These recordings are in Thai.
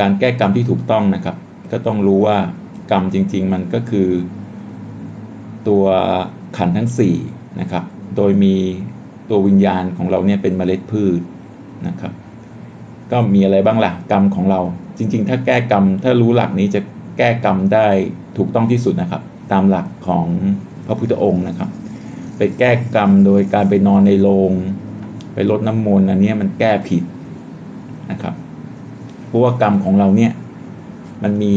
การแก้กรรมที่ถูกต้องนะครับ ก็ต้องรู้ว่ากรรมจริง ๆ มันก็คือ ตัวขันทั้ง4นะครับ โดยมีตัววิญญาณของเราเนี่ยเป็นเมล็ดพืชนะครับ ก็มีอะไรบ้างล่ะกรรมของเรา จริง ๆ ถ้าแก้กรรมถ้ารู้หลักนี้จะแก้กรรมได้ถูกต้องที่สุดนะครับ ตามหลักของพระพุทธองค์นะครับ ไปแก้กรรมโดยการไปนอนในโรงไปลดน้ำมนต์อันนี้มันแก้ผิดนะครับ เพราะว่ากรรมของเราเนี่ยมันมี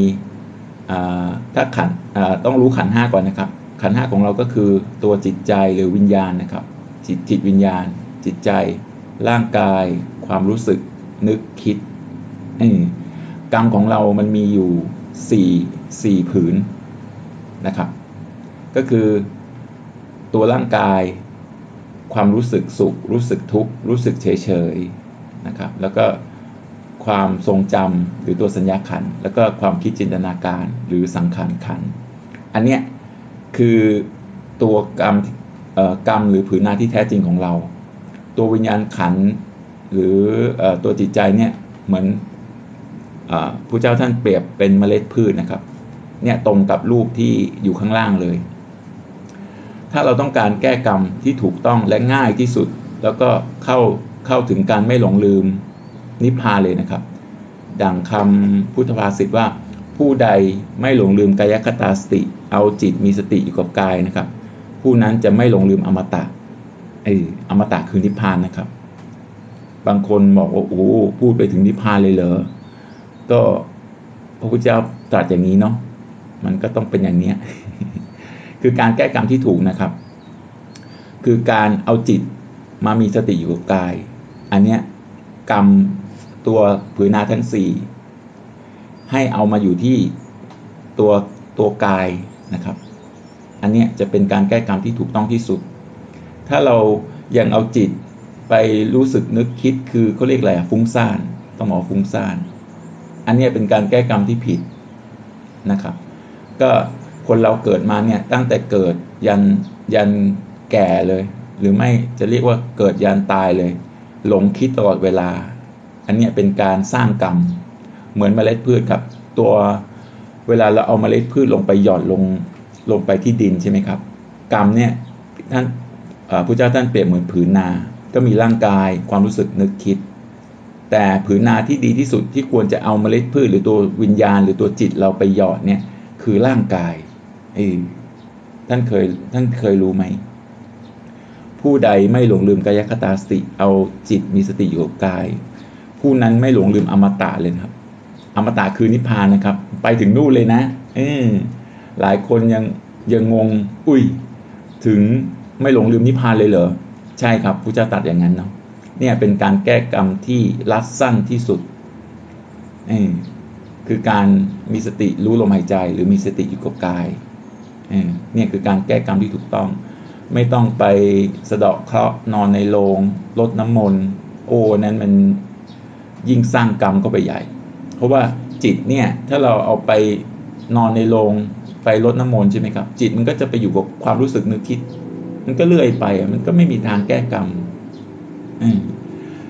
ถ้าขันต้องรู้ขันห้าก่อนนะครับ ขันห้าของเราก็คือตัวจิตใจหรือวิญญาณนะครับ จิตจิตวิญญาณ จิตใจ ร่างกาย ความรู้สึกนึกคิดกรรมของเรามันมีอยู่สี่สี่ผืนนะครับ ก็คือตัวร่างกาย ความรู้สึกสุข รู้สึกทุกข์ รู้สึกเฉยเฉยนะครับ แล้วก็ ความทรงจำหรือตัวสัญญาขัน แล้วก็ความคิดจินตนาการหรือสังขารขัน อันเนี้ยคือตัวกรรมกรรมหรือผืนนาที่แท้จริงของเรา ตัววิญญาณขันหรือตัวจิตใจเนี่ยเหมือนพระเจ้าท่านเปรียบเป็นเมล็ดพืชนะครับเนี่ยตรงกับรูปที่อยู่ข้างล่างเลย ถ้าเราต้องการแก้กรรมที่ถูกต้องและง่ายที่สุด แล้วก็เข้าเข้าถึงการไม่หลงลืม นิพพานเลยนะครับ ดังคำพุทธภาษิตว่า ผู้ใดไม่หลงลืมกายคตาสติ เอาจิตมีสติอยู่กับกายนะครับ ผู้นั้นจะไม่หลงลืมอมตะไอ้อมตะคือนิพพานนะครับ บางคนบอกว่าโอ้พูดไปถึงนิพพานเลยเหรอก็พระพุทธเจ้าตรัสอย่างนี้เนาะมันก็ต้องเป็นอย่างนี้คือการแก้กรรมที่ถูกนะครับ คือการเอาจิตมามีสติอยู่กับกาย อันเนี้ยกรรม ตัวผืนนาทั้งสี่ให้เอามาอยู่ที่ตัวตัวกายนะครับ อันนี้จะเป็นการแก้กรรมที่ถูกต้องที่สุด ถ้าเรายังเอาจิตไปรู้สึกนึกคิดคือเขาเรียกอะไรฟุ้งซ่านต้องหมอฟุ้งซ่าน อันนี้เป็นการแก้กรรมที่ผิดนะครับ ก็คนเราเกิดมาเนี่ยตั้งแต่เกิดยันยันแก่เลย หรือไม่จะเรียกว่าเกิดยันตายเลย หลงคิดตลอดเวลา อันนี้เป็นการสร้างกรรม เหมือนเมล็ดพืชครับ ตัวเวลาเราเอาเมล็ดพืชลงไปหย่อนลงลงไปที่ดินใช่ไหมครับ กรรมเนี่ยท่านพระเจ้าท่านเปรียบเหมือนผืนนา ก็มีร่างกายความรู้สึกนึกคิด แต่ผืนนาที่ดีที่สุดที่ควรจะเอาเมล็ดพืชหรือตัววิญญาณ หรือตัวจิตเราไปหยอดเนี่ยคือร่างกายเอท่านเคยท่านเคยรู้ไหม ผู้ใดไม่หลงลืมกายคตาสติ เอาจิตมีสติอยู่กับกาย ผู้นั้นไม่หลงลืมอมตะเลยครับ อมตะคือนิพพานนะครับ ไปถึงนู่นเลยนะเออหลายคนยังยังงง อุ้ย ถึงไม่หลงลืมนิพพานเลยเหรอ ใช่ครับผู้เจ้าตัดอย่างนั้นเนาะ เนี่ยเป็นการแก้กรรมที่รัดสั้นที่สุดอคือการมีสติรู้ลมหายใจ หรือมีสติอยู่กับกายเนี่ยคือการแก้กรรมที่ถูกต้อง ไม่ต้องไปสะเดาะเคราะห์นอนในโรงลดน้ำมนต์ โอ้นั้นมัน ยิ่งสร้างกรรมก็ไปใหญ่ เพราะว่าจิตเนี่ยถ้าเราเอาไปนอนในโรงไปลดน้ำมนต์ใช่ไหมครับ จิตมันก็จะไปอยู่กับความรู้สึกนึกคิด มันก็เลื่อยไปมันก็ไม่มีทางแก้กรรม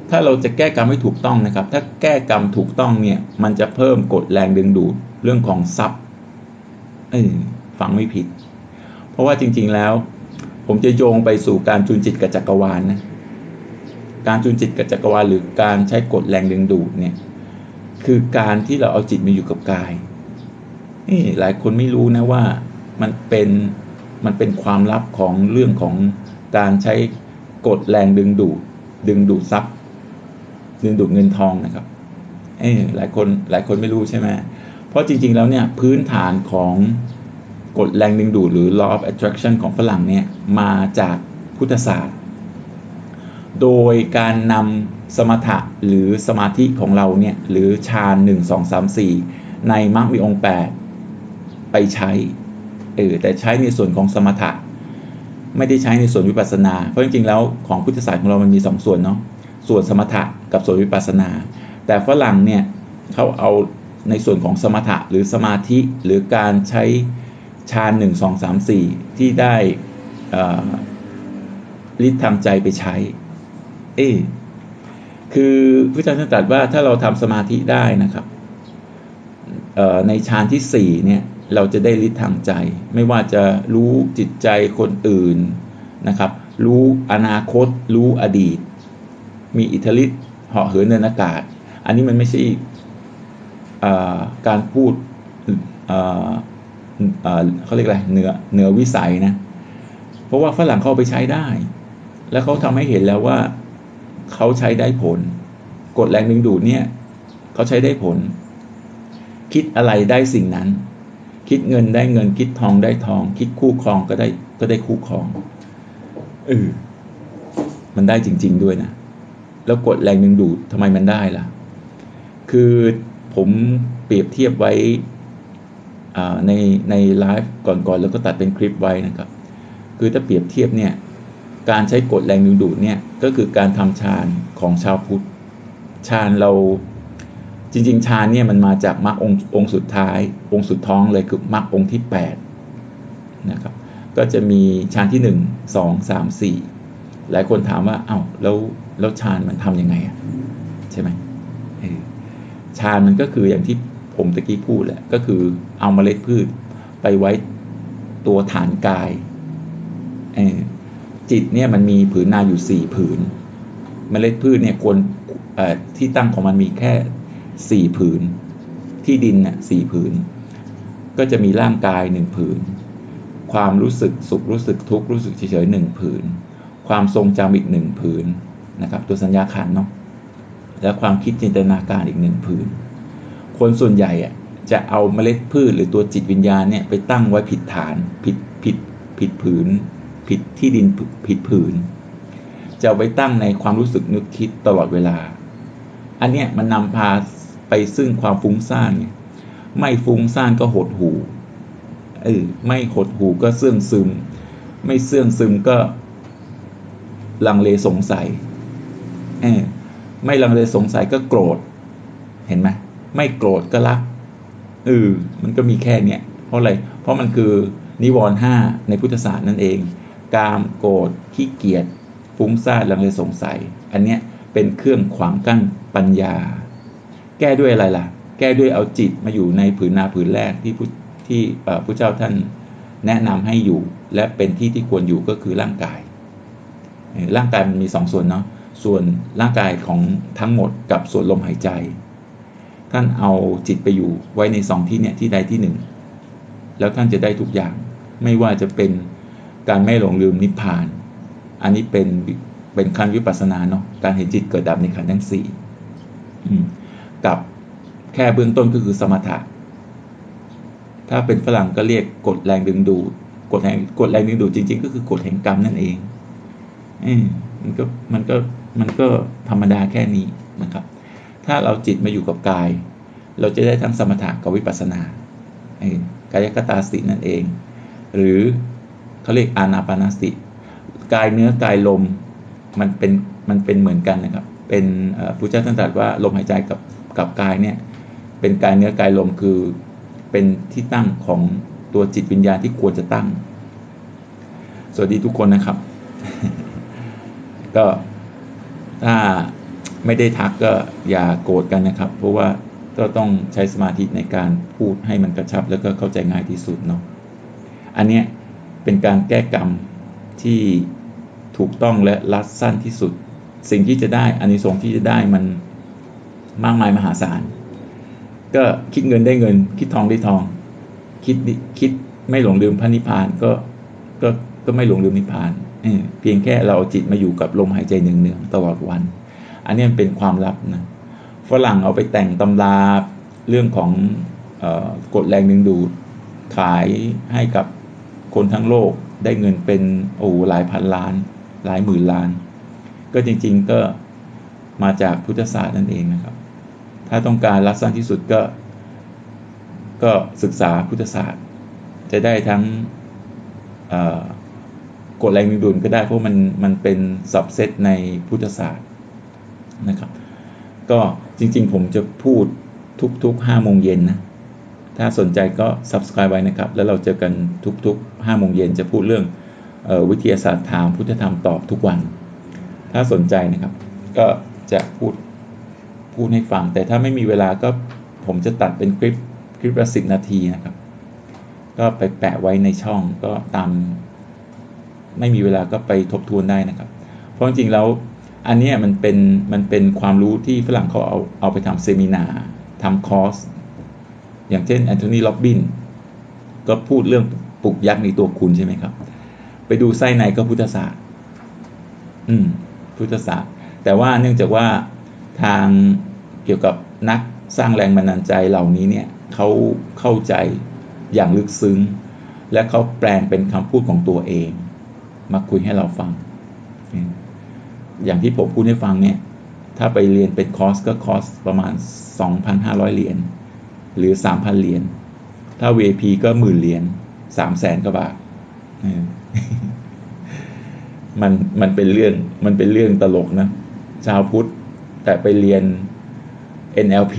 ถ้าเราจะแก้กรรมให้ถูกต้องนะครับ ถ้าแก้กรรมถูกต้องเนี่ย มันจะเพิ่มกฎแรงดึงดูดเรื่องของทรัพย์เออฟังไม่ผิด เพราะว่าจริง ๆแล้ว ผมจะโยงไปสู่การจูนจิตกับจักรวาลนนะ การจูนจิตกับจักรวาลหรือการใช้กฎแรงดึงดูดเนี่ย คือการที่เราเอาจิตมาอยู่กับกายนี่หลายคนไม่รู้นะว่ามันเป็นมันเป็นความลับของเรื่องของการใช้กฎแรงดึงดูดดึงดูดทรัพย์ ดึงดูดเงินทองนะครับ เอ้หลายคนหลายคนไม่รู้ใช่ไหมเพราะจริง ๆ แล้วเนี่ยพื้นฐานของกฎแรงดึงดูดหรือ law of attraction ของฝรั่งเนี่ยมาจากพุทธศาสตร์ โดยการนำสมถะหรือสมาธิของเราเนี่ยหรือฌานหนึ่งสองสามสี่ในมรรคมีองค์แปดไปใช้เออแต่ใช้ในส่วนของสมถะ ไม่ได้ใช้ในส่วนวิปัสสนา เพราะจริงๆแล้วของพุทธศาสตร์ของเรามันมี 2 ส่วนเนาะส่วนสมถะกับส่วนวิปัสสนา แต่ฝรั่งเนี่ยเขาเอาในส่วนของสมถะหรือสมาธิหรือการใช้ฌานหนึ่งสองสามสี่ที่ได้ฤทธิ์ทำใจไปใช้ เอคือพระอาจารย์ตรัสว่าถ้าเราทำสมาธิได้นะครับในฌานที่สี่เนี่ยเราจะได้ฤทธิ์ทางใจ ไม่ว่าจะรู้จิตใจคนอื่นนะครับ รู้อนาคต รู้อดีต มีอิทธิฤทธิ์เหาะเหินเดินอากาศ อันนี้มันไม่ใช่การพูดเขาเรียกอะไรเหนือเหนือวิสัยนะ เพราะว่าฝรั่งเขาเอาไปใช้ได้ แล้วเขาทำให้เห็นแล้วว่า เขาใช้ได้ผล กฎแรงดึงดูดเนี่ยเขาใช้ได้ผล คิดอะไรได้สิ่งนั้น คิดเงินได้เงิน คิดทองได้ทอง คิดคู่ครองก็ได้ก็ได้คู่ครองเออมันได้จริง ๆด้วยนะ แล้วกฎแรงดึงดูดทำไมมันได้ล่ะ คือผมเปรียบเทียบไว้ในในไลฟ์ก่อนๆแล้วก็ตัดเป็นคลิปไว้นะครับ คือถ้าเปรียบเทียบเนี่ย การใช้กฎแรงดึงดูดเนี่ยก็คือการทำฌานของชาวพุทธฌานเราจริงๆฌานเนี่ยมันมาจากมรรคองค์สุดท้าย องค์สุดท้องเลยคือมรรคองค์ที่8นะครับก็จะมีฌานที่ 1 2 3 4 หลายคนถามว่าเอา้าแล้วแล้วฌานมันทำยังไงอะใช่ไหมฌานมันก็คืออย่างที่ผมตะกี้พูดแหละก็คือเอาเมล็ดพืชไปไว้ตัวฐานกาย จิตเนี่ยมันมีผืนนาอยู่สี่ผืน เมล็ดพืชเนี่ยควรที่ตั้งของมันมีแค่สี่ผืน ที่ดินเนี่ยสี่ผืน ก็จะมีร่างกายหนึ่งผืน ความรู้สึกสุขรู้สึกทุกข์รู้สึกเฉยๆหนึ่งผืน ความทรงจำอีกหนึ่งผืนนะครับตัวสัญญาขันเนาะแล้วความคิดจินตนาการอีกหนึ่งผืน คนส่วนใหญ่อะจะเอาเมล็ดพืชหรือตัวจิตวิญญาณเนี่ยไปตั้งไว้ผิดฐานผิดผิดผิดผืน ผิดที่ดินผิดผืน จะไว้ตั้งในความรู้สึกนึกคิดตลอดเวลา อันเนี้ยมันนำพาไปซึ่งความฟุ้งซ่านไงไม่ฟุ้งซ่านก็หดหูเออไม่หดหูก็เสื่องซึม ไม่เสื่องซึมก็ลังเลสงสัยเออไม่ลังเลสงสัยก็โกรธ เห็นไหมไม่โกรธก็รักเออมันก็มีแค่เนี้ยเพราะอะไร เพราะมันคือนิวรณ์ห้าในพุทธศาสตร์นั่นเอง กามโกรธขี้เกียจฟุ้งซ่านลังเลสงสัย อันเนี้ยเป็นเครื่องขวางกั้นปัญญา แก้ด้วยอะไรล่ะ แก้ด้วยเอาจิตมาอยู่ในผืนนาผืนแรกที่ผู้ที่พระเจ้าท่านแนะนำให้อยู่และเป็นที่ที่ควรอยู่ก็คือร่างกาย ร่างกายมันมีสองส่วนเนาะส่วนร่างกายของทั้งหมดกับส่วนลมหายใจท่านเอาจิตไปอยู่ไว้ในสองที่เนี่ยที่ใดที่หนึ่ง แล้วท่านจะได้ทุกอย่างไม่ว่าจะเป็น การไม่หลงลืมนิพพาน อันนี้เป็นเป็นขั้นวิปัสสนาเนาะการเห็นจิตเกิดดับในขันธ์ทั้งสี่กับแค่เบื้องต้นก็คือสมถะ ถ้าเป็นฝรั่งก็เรียกกฎแรงดึงดูดกฎแห่งกฎแรงดึงดูดจริง ๆ ก็คือกฎแห่งกรรมนั่นเองอมันก็มันก็มันก็ธรรมดาแค่นี้นะครับ ถ้าเราจิตมาอยู่กับกาย เราจะได้ทั้งสมถะกับวิปัสสนากายกตาสตินั่นเอง หรือ เขาเรียกอานาปานาสติกายเนื้อกายลมมันเป็นมันเป็นเหมือนกันนะครับ เป็นพระเจ้าท่านตรัสว่าลมหายใจกับกับกายเนี่ยเป็นกายเนื้อกายลมคือเป็นที่ตั้งของตัวจิตวิญญาณที่ควรจะตั้ง สวัสดีทุกคนนะครับ ก็ถ้าไม่ได้ทักก็อย่าโกรธกันนะครับ เพราะว่าก็ต้องใช้สมาธิในการพูดให้มันกระชับแล้วก็เข้าใจง่ายที่สุดเนาะอันเนี้ย เป็นการแก้กรรมที่ถูกต้องและรัดสั้นที่สุด สิ่งที่จะได้อานิสงส์ที่จะได้มันมากมายมหาศาล ก็คิดเงินได้เงิน คิดทองได้ทอง คิดคิดไม่หลงลืมพระนิพพานก็ก็ก็ไม่หลงลืมนิพพานเพียงแค่เราเอาจิตมาอยู่กับลมหายใจเนืองๆตลอดวัน อันนี้มันเป็นความลับนะฝรั่งเอาไปแต่งตำราเรื่องของกฎแรงดึงดูดขายให้กับ คนทั้งโลกได้เงินเป็นโอ้หลายพันล้าน หลายหมื่นล้าน ก็จริงๆก็มาจากพุทธศาสตร์นั่นเองนะครับ ถ้าต้องการรักสั้นที่สุดก็ ก็ศึกษาพุทธศาสตร์ จะได้ทั้งกฎแรงดึงดูดก็ได้เพราะมันมันเป็นสับเซตในพุทธศาสตร์นะครับ ก็จริงๆผมจะพูดทุกๆ5โมงเย็นนะ ถ้าสนใจก็ subscribe ไว้นะครับ แล้วเราเจอกันทุกๆ5โมงเย็นจะพูดเรื่องออวิทยาศาสตร์ถามพุทธธรรมตอบทุกวัน ถ้าสนใจนะครับ ก็จะพูดพูดให้ฟัง แต่ถ้าไม่มีเวลาก็ผมจะตัดเป็นคลิปคลิปละสิบนาทีนะครับ ก็ไปแปะไว้ในช่องก็ตาม ไม่มีเวลาก็ไปทบทวนได้นะครับ เพราะจริงๆแล้วอันนี้มันเป็นมันเป็นความรู้ที่ฝรั่งเขาเอาเอาไปทำเซมินาทำคอร์ส อย่างเช่นแอนโทนีล็อบบินก็พูดเรื่องปลุกยักษ์ในตัวคุณใช่ไหมครับ ไปดูไส้ในก็พุทธศาสตร์อืม พุทธศาสตร์ แต่ว่าเนื่องจากว่าทางเกี่ยวกับนักสร้างแรงบันดาลใจเหล่านี้เนี่ยเขาเข้าใจอย่างลึกซึ้ง และเขาแปลงเป็นคำพูดของตัวเอง มาคุยให้เราฟัง อย่างที่ผมพูดให้ฟังเนี่ย ถ้าไปเรียนเป็นคอร์สก็คอร์สประมาณ 2,500 เหรียญ หรือ 3,000 เหรียญ ถ้า VIP ก็หมื่นเหรียญสามแสนกว่าบาท มันมันเป็นเรื่องมันเป็นเรื่องตลกนะ ชาวพุทธ แต่ไปเรียน NLP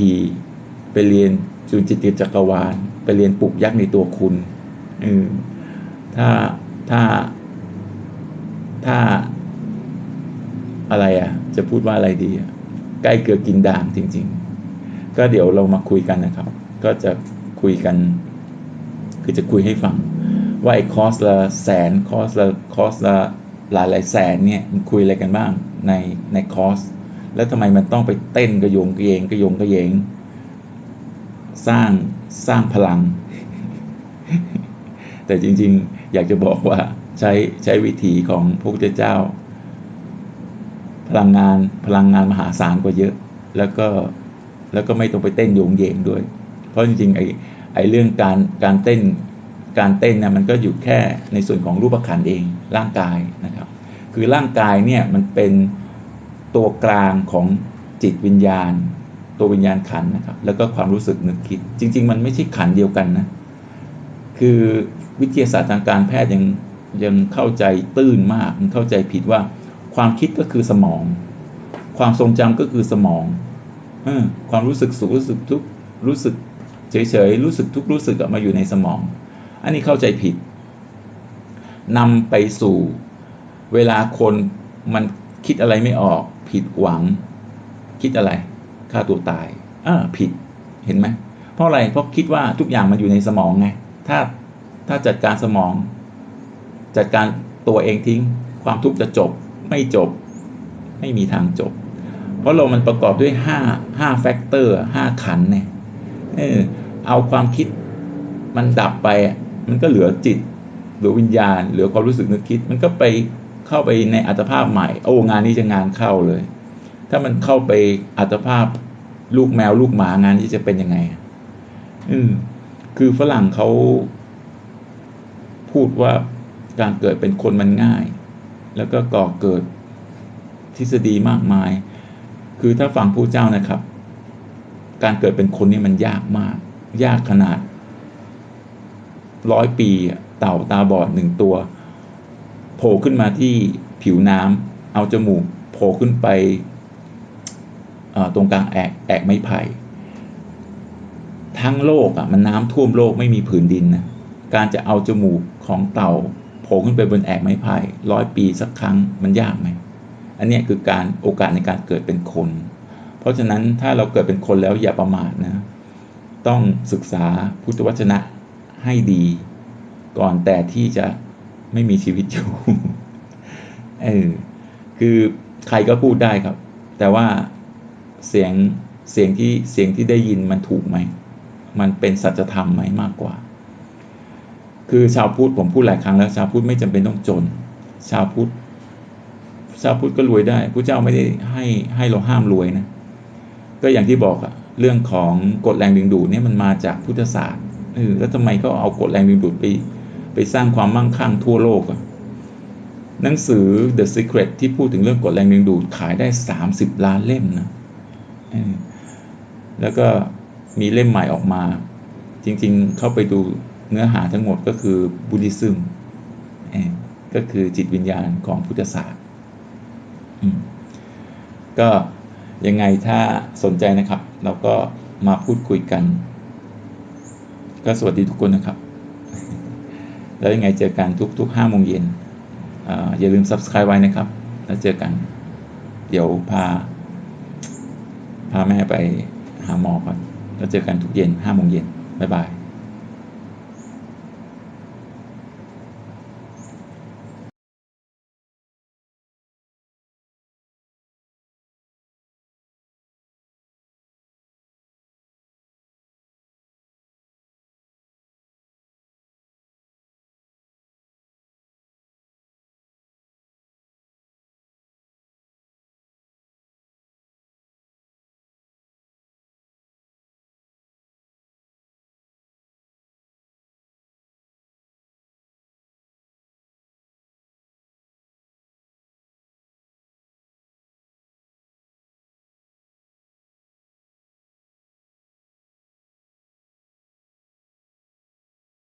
ไปเรียนจุลจิตจักรวาล ไปเรียนปลุกยักษ์ในตัวคุณถ้าถ้าถ้าอะไรอะ จะพูดว่าอะไรดี ใกล้เกือกินด่างจริง ๆ ก็เดี๋ยวเรามาคุยกันนะครับ ก็จะคุยกัน คือจะคุยให้ฟัง ว่าไอ้คอสละแสนคอสละคอสละหลายหลายแสนเนี่ยมันคุยอะไรกันบ้างในในคอสแล้วทำไมมันต้องไปเต้นกระยงกระเยงกระยงกระเยง สร้างสร้างพลัง แต่จริงๆ อยากจะบอกว่าใช้ใช้วิธีของพระพุทธเจ้า พลังงานพลังงานมหาศาลกว่าเยอะ แล้วก็แล้วก็ไม่ต้องไปเต้นโยงเยงด้วย เพราะจริงๆไอ้ไอ้เรื่องการการเต้นการเต้นนะมันก็อยู่แค่ในส่วนของรูปขันเองร่างกายนะครับ คือร่างกายเนี่ยมันเป็นตัวกลางของจิตวิญญาณ ตัววิญญาณขันนะครับ แล้วก็ความรู้สึกนึกคิด จริง ๆ มันไม่ใช่ขันเดียวกันนะคือวิทยาศาสตร์ทางการแพทย์ยังยังเข้าใจตื้นมากมันเข้าใจผิดว่าความคิดก็คือสมอง ความทรงจำก็คือสมองอความรู้สึกสุขรู้สึกทุกรู้สึก เฉยๆรู้สึกทุกรู้สึกมาอยู่ในสมอง อันนี้เข้าใจผิดนำไปสู่เวลาคนมันคิดอะไรไม่ออก ผิดหวัง คิดอะไรฆ่าตัวตายอ่าผิดเห็นไหมเพราะอะไรเพราะคิดว่าทุกอย่างมันอยู่ในสมองไงถ้าถ้าจัดการสมอง จัดการตัวเองทิ้ง ความทุกข์จะจบไม่จบ ไม่มีทางจบ เพราะเรามันประกอบด้วยห้าห้าแฟกเตอร์ห้าขันเนี่ย เอาความคิดมันดับไป มันก็เหลือจิตเหลือวิญญาณ เหลือความรู้สึกนึกคิด มันก็ไปเข้าไปในอัตภาพใหม่ โอ้งานนี้จะงานเข้าเลย ถ้ามันเข้าไปอัตภาพลูกแมวลูกหมางานนี้จะเป็นยังไง อืมคือฝรั่งเขาพูดว่าการเกิดเป็นคนมันง่าย แล้วก็ก่อเกิดทฤษฎีมากมาย คือถ้าฟังผู้เจ้านะครับ การเกิดเป็นคนนี่มันยากมาก ยากขนาดร้อยปีเต่าตาบอดหนึ่งตัว โผล่ขึ้นมาที่ผิวน้ำเอาจมูกโผล่ขึ้นไปตรงกลางแอกแอกไม้ไผ่ทั้งโลกอะมันน้ำท่วมโลกไม่มีผืนดินนะการจะเอาจมูกของเต่าโผล่ขึ้นไปบนแอกไม้ไผ่ร้อยปีสักครั้งมันยากไหมอันนี้คือการโอกาสในการเกิดเป็นคน เพราะฉะนั้นถ้าเราเกิดเป็นคนแล้วอย่าประมาทนะ ต้องศึกษาพุทธวจนะให้ดี ก่อนแต่ที่จะไม่มีชีวิตอยู่ เออ คือใครก็พูดได้ครับ แต่ว่าเสียงเสียงที่เสียงที่ได้ยินมันถูกไหม มันเป็นสัจธรรมไหมมากกว่า คือชาวพุทธผมพูดหลายครั้งแล้วชาวพุทธไม่จำเป็นต้องจน ชาวพุทธชาวพุทธก็รวยได้พระเจ้าไม่ได้ให้ให้เราห้ามรวยนะ ก็อย่างที่บอกอะ เรื่องของกฎแรงดึงดูดเนี่ยมันมาจากพุทธศาสตร์เออแล้วทำไมก็เอากฎแรงดึงดูดไปไปสร้างความมั่งคั่งทั่วโลกอะหนังสือ The Secret ที่พูดถึงเรื่องกฎแรงดึงดูดขายได้สามสิบล้านเล่มนะแล้วก็มีเล่มใหม่ออกมา จริงๆ เข้าไปดูเนื้อหาทั้งหมดก็คือบุติซึมก็คือจิตวิญญาณของพุทธศาสตร์ก็ ยังไงถ้าสนใจนะครับ เราก็มาพูดคุยกัน ก็สวัสดีทุกคนนะครับ แล้วยังไงเจอกันทุกๆห้าโมงเย็นอย่าลืม subscribe ไว้นะครับ แล้วเจอกัน เดี๋ยวพา พาแม่ไปหาหมอก่อน แล้วเจอกันทุกเย็นห้าโมงเย็นบ๊ายบาย